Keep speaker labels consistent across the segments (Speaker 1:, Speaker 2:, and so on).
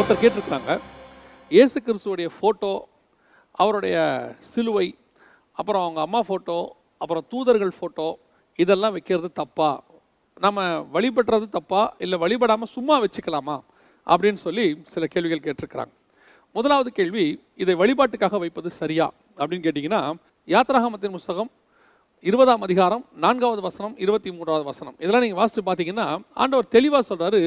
Speaker 1: ஒருத்தர் கேட்டிருக்காங்க இயேசு கிறிஸ்துவோடைய ஃபோட்டோ அவருடைய சிலுவை அப்புறம் அவங்க அம்மா ஃபோட்டோ அப்புறம் தூதர்கள் ஃபோட்டோ இதெல்லாம் வைக்கிறது தப்பா? நம்ம வழிபடுறது தப்பா? இல்லை வழிபடாமல் சும்மா வச்சுக்கலாமா? அப்படின்னு சொல்லி சில கேள்விகள் கேட்டிருக்கிறாங்க. முதலாவது கேள்வி இதை வழிபாட்டுக்காக வைப்பது சரியா? அப்படின்னு கேட்டிங்கன்னா யாத்ராகமத்தின் புஸ்தகம் இருபதாம் அதிகாரம் நான்காவது வசனம் இருபத்தி மூன்றாவது வசனம். இதெல்லாம் நீங்கள் வாசித்து பார்த்தீங்கன்னா ஆண்டவர் தெளிவாக சொல்கிறாரு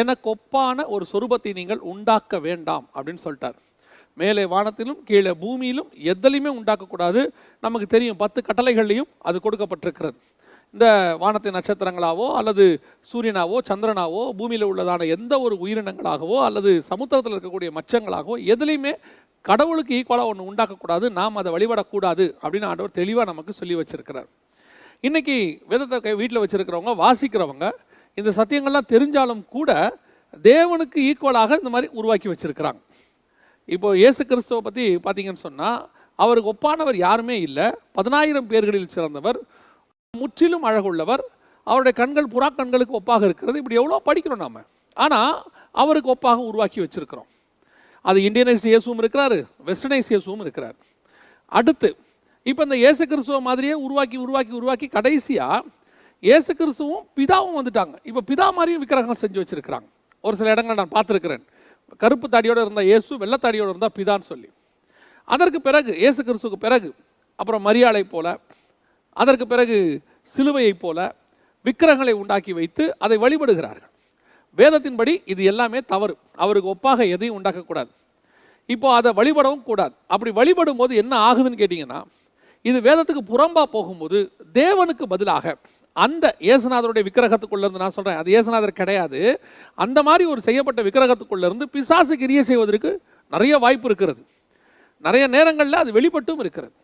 Speaker 1: எனக்கு ஒப்பான ஒரு சொரூபத்தை நீங்கள் உண்டாக்க வேண்டாம் அப்படின்னு சொல்லிட்டார். மேலே வானத்திலும் கீழே பூமியிலும் எதிலையுமே உண்டாக்கக்கூடாது. நமக்கு தெரியும் பத்து கட்டளைகள்லையும் அது கொடுக்கப்பட்டிருக்கிறது. இந்த வானத்தின் நட்சத்திரங்களாவோ அல்லது சூரியனாவோ சந்திரனாவோ பூமியில் உள்ளதான எந்த ஒரு உயிரினங்களாகவோ அல்லது சமுத்திரத்தில் இருக்கக்கூடிய மச்சங்களாகவோ எதுலேயுமே கடவுளுக்கு ஈக்குவலாக ஒன்று உண்டாக்கக்கூடாது நாம் அதை வழிபடக்கூடாது அப்படின்னு ஆண்டவர் தெளிவாக நமக்கு சொல்லி வச்சிருக்கிறார். இன்றைக்கி வேதத்தை வீட்டில் வச்சுருக்கிறவங்க வாசிக்கிறவங்க இந்த சத்தியங்கள்லாம் தெரிஞ்சாலும் கூட தேவனுக்கு ஈக்குவலாக இந்த மாதிரி உருவாக்கி வச்சிருக்கிறாங்க. இப்போது இயேசு கிறிஸ்துவை பற்றி பார்த்தீங்கன்னு சொன்னால் அவருக்கு ஒப்பானவர் யாருமே இல்லை. பதினாயிரம் பேர்களில் சிறந்தவர் முற்றிலும் அழகுள்ளவர். அவருடைய கண்கள் புறா கண்களுக்கு ஒப்பாக இருக்கிறது. இப்படி எவ்வளோ படிக்கிறோம் நாம். ஆனால் அவருக்கு ஒப்பாக உருவாக்கி வச்சுருக்கிறோம். அது இந்தியனைஸ்டு இயேசுவும் இருக்கிறாரு வெஸ்டர்னைஸ் இயேசுவும் இருக்கிறார். அடுத்து இப்போ இந்த இயேசு கிறிஸ்துவ மாதிரியே உருவாக்கி உருவாக்கி உருவாக்கி கடைசியாக இயேசு கிறிஸ்துவும் பிதாவும் வந்துட்டாங்க. இப்போ பிதா மாதிரியும் விக்கிரகம் செஞ்சு வச்சுருக்கிறாங்க. ஒரு சில இடங்களை நான் பார்த்துருக்கிறேன். கருப்பு தாடியோடு இருந்தால் இயேசு வெள்ளத்தாடியோடு இருந்தால் பிதான்னு சொல்லி. அதற்கு பிறகு இயேசு கிறிஸ்துவுக்கு பிறகு அப்புறம் மரியாளை போல அதற்கு பிறகு சிலுவையைப் போல விக்கிரகங்களை உண்டாக்கி வைத்து அதை வழிபடுகிறார்கள். வேதத்தின்படி இது எல்லாமே தவறு. அவருக்கு ஒப்பாக எதையும் உண்டாக்கக்கூடாது இப்போ அதை வழிபடவும் கூடாது. அப்படி வழிபடும் போது என்ன ஆகுதுன்னு கேட்டிங்கன்னா இது வேதத்துக்கு புறம்பாக போகும்போது தேவனுக்கு பதிலாக அந்த ஏசுநாதருடைய விக்கிரகத்துக்குள்ளேருந்து நான் சொல்கிறேன் அது ஏசுநாதர் கிடையாது. அந்த மாதிரி ஒரு செய்யப்பட்ட விக்கிரகத்துக்குள்ளேருந்து பிசாசு கிரிய செய்வதற்கு நிறைய வாய்ப்பு இருக்கிறது. நிறைய நேரங்களில் அது வெளிப்பட்டும் இருக்கிறது.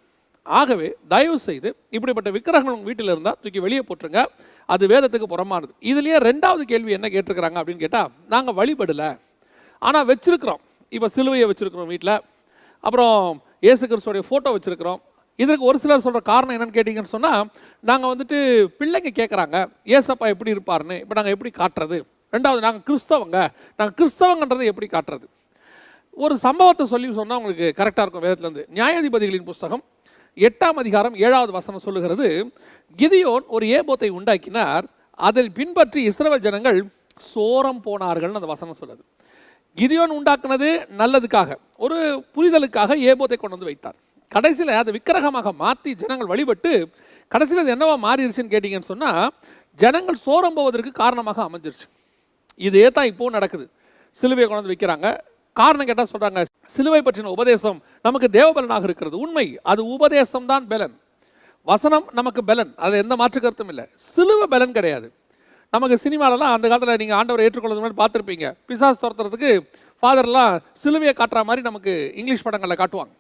Speaker 1: ஆகவே தயவு செய்து இப்படிப்பட்ட விக்கிரகங்கள் உங்கள் வீட்டில் இருந்தால் தூக்கி வெளியே போட்டுருங்க. அது வேதத்துக்கு புறமானது இதுலேயே ரெண்டாவது கேள்வி என்ன கேட்டிருக்கிறாங்க அப்படின்னு கேட்டால் நாங்கள் வழிபடலை. ஆனால் வச்சுருக்குறோம். இப்போ சிலுவையை வச்சுருக்குறோம் வீட்டில் அப்புறம் இயேசு கிறிஸ்துடைய ஃபோட்டோ வச்சுருக்குறோம். இதற்கு ஒரு சிலர் சொல்கிற காரணம் என்னென்னு கேட்டிங்கன்னு சொன்னால் நாங்கள் வந்துட்டு பிள்ளைங்க கேட்குறாங்க ஏசப்பா எப்படி இருப்பார்னு இப்போ நாங்கள் எப்படி காட்டுறது? ரெண்டாவது நாங்கள் கிறிஸ்தவங்க. நாங்கள் கிறிஸ்தவங்கன்றதை எப்படி காட்டுறது? ஒரு சம்பவத்தை சொல்லி சொன்னால் உங்களுக்கு கரெக்டாக இருக்கும் வேதத்துலேருந்து நியாயாதிபதிகளின் புஸ்தகம் எட்டாம் அதிகாரம் ஏழாவது வசனம் சொல்லுகிறது கிதியோன் ஒரு ஏபோத்தை உண்டாக்கினார் அதில் பின்பற்றி இஸ்ரவேல் ஜனங்கள் சோரம் போனார்கள்னு அந்த வசனம் சொல்லுது. கிதியோன் உண்டாக்குனது நல்லதுக்காக ஒரு புரிதலுக்காக ஏபோத்தை கொண்டு வந்து வைத்தார். கடைசியில் அதை விக்கிரகமாக மாற்றி ஜனங்கள் வழிபட்டு கடைசியில் அது என்னவா மாறிடுச்சுன்னு கேட்டிங்கன்னு சொன்னால் ஜனங்கள் சோரம் போவதற்கு காரணமாக அமைஞ்சிருச்சு. இதே தான் இப்போவும் நடக்குது. சிலுவையை கொண்டு வந்து வைக்கிறாங்க. காரணம் கேட்டால் சொல்கிறாங்க சிலுவை பற்றின உபதேசம் நமக்கு தேவபலனாக இருக்கிறது. உண்மை அது உபதேசம் தான் பலன். வசனம் நமக்கு பலன். அது எந்த மாற்று கருத்தும் இல்லை. சிலுவை பலன் கிடையாது. நமக்கு சினிமாலலாம் அந்த காலத்தில் நீங்கள் ஆண்டவரை ஏற்றுக்கொள்வது மாதிரி பார்த்துருப்பீங்க. பிசாஸ் துரத்துறதுக்கு ஃபாதர்லாம் சிலுவையை காட்டுற மாதிரி நமக்கு இங்கிலீஷ் படங்களில் காட்டுவாங்க.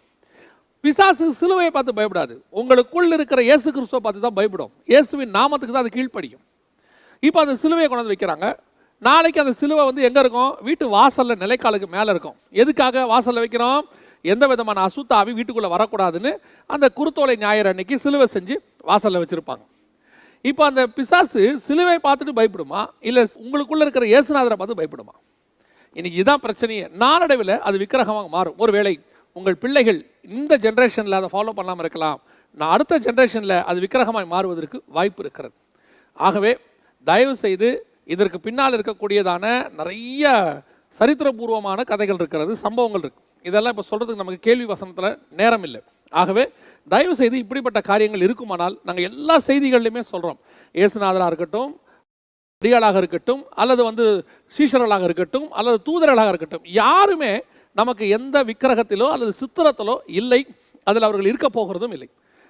Speaker 1: பிசாசு சிலுவையை பார்த்து பயப்படாது. உங்களுக்குள் இருக்கிற இயேசு கிறிஸ்துவை பார்த்து தான் பயப்படும். இயேசுவின் நாமத்துக்கு தான் அது கீழ்ப்படியும். இப்போ அந்த சிலுவையை கொண்டு வந்து வைக்கிறாங்க. நாளைக்கு அந்த சிலுவை வந்து எங்கே இருக்கும்? வீட்டு வாசலில் நிலைக்காலுக்கு மேலே இருக்கும். எதுக்காக வாசலில் வைக்கிறோம்? எந்த விதமான அசுத்தாவி வீட்டுக்குள்ளே வரக்கூடாதுன்னு அந்த குருத்தோலை ஞாயிறு அன்னைக்கு சிலுவை செஞ்சு வாசலில் வச்சுருப்பாங்க. இப்போ அந்த பிசாசு சிலுவை பார்த்துட்டு பயப்படுமா? இல்லை உங்களுக்குள்ளே இருக்கிற இயேசுநாதரை பார்த்து பயப்படுமா? இன்னைக்கு இதுதான் பிரச்சனையே. நாளடைவில் அது விக்கிரகமாக மாறும். ஒருவேளை உங்கள் பிள்ளைகள் இந்த ஜென்ரேஷனில் அதை ஃபாலோ பண்ணாமல் இருக்கலாம். நான் அடுத்த ஜென்ரேஷனில் அது விக்கிரகமாக மாறுவதற்கு வாய்ப்பு இருக்கிறது. ஆகவே தயவு செய்து இதற்கு பின்னால் இருக்கக்கூடியதான நிறைய சரித்திரபூர்வமான கதைகள் இருக்கிறது சம்பவங்கள் இருக்குது இதெல்லாம் இப்போ சொல்கிறதுக்கு நமக்கு கேள்வி வசனத்தில் நேரம் இல்லை. ஆகவே தயவு செய்து இப்படிப்பட்ட காரியங்கள் இருக்குமானால் நாங்கள் எல்லா செய்திகள்லையுமே சொல்கிறோம் இயேசுநாதராக இருக்கட்டும் அடியாளாக இருக்கட்டும் அல்லது வந்து சீஷர்களாக இருக்கட்டும் அல்லது தூதர்களாக இருக்கட்டும் யாருமே நமக்கு எந்த விக்கிரகத்திலோ அல்லது சித்திரத்திலோ இல்லை. அதில் அவர்கள் இருக்க போகிறதும் இல்லை.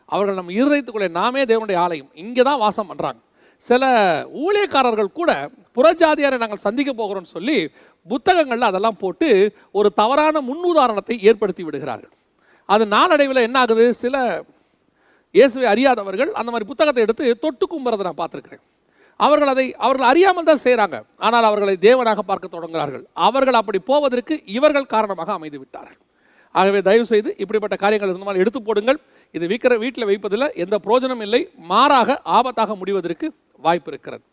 Speaker 1: அவர்கள் நம் இருதயத்துக்குள்ளே நாமே தேவனுடைய ஆலயம். இங்கே தான் வாசம் பண்ணுறாங்க சில ஊழியக்காரர்கள் கூட புறஜாதியாரை நாங்கள் சந்திக்க போகிறோம்னு சொல்லி புத்தகங்களில் அதெல்லாம் போட்டு ஒரு தவறான முன்னுதாரணத்தை ஏற்படுத்தி விடுகிறார்கள். அது நாளடைவில் என்ன ஆகுது சில இயேசுவை அறியாதவர்கள் அந்த மாதிரி புத்தகத்தை எடுத்து தொட்டு கும்புறதை நான் பார்த்துருக்கிறேன். அவர்கள் அதை அவர்கள் அறியாமல் தான் செய்கிறாங்க ஆனால் அவர்களை தேவனாக பார்க்க தொடங்குகிறார்கள். அவர்கள் அப்படி போவதற்கு இவர்கள் காரணமாக அமைந்து விட்டார்கள். ஆகவே தயவு செய்து இப்படிப்பட்ட காரியங்கள் இருந்தால் எடுத்து போடுங்கள். இது விற்கிற வீட்டில் வைப்பதில் எந்த பிரயோஜனம் இல்லை. மாறாக ஆபத்தாக முடிவதற்கு வாய்ப்பு இருக்கிறது.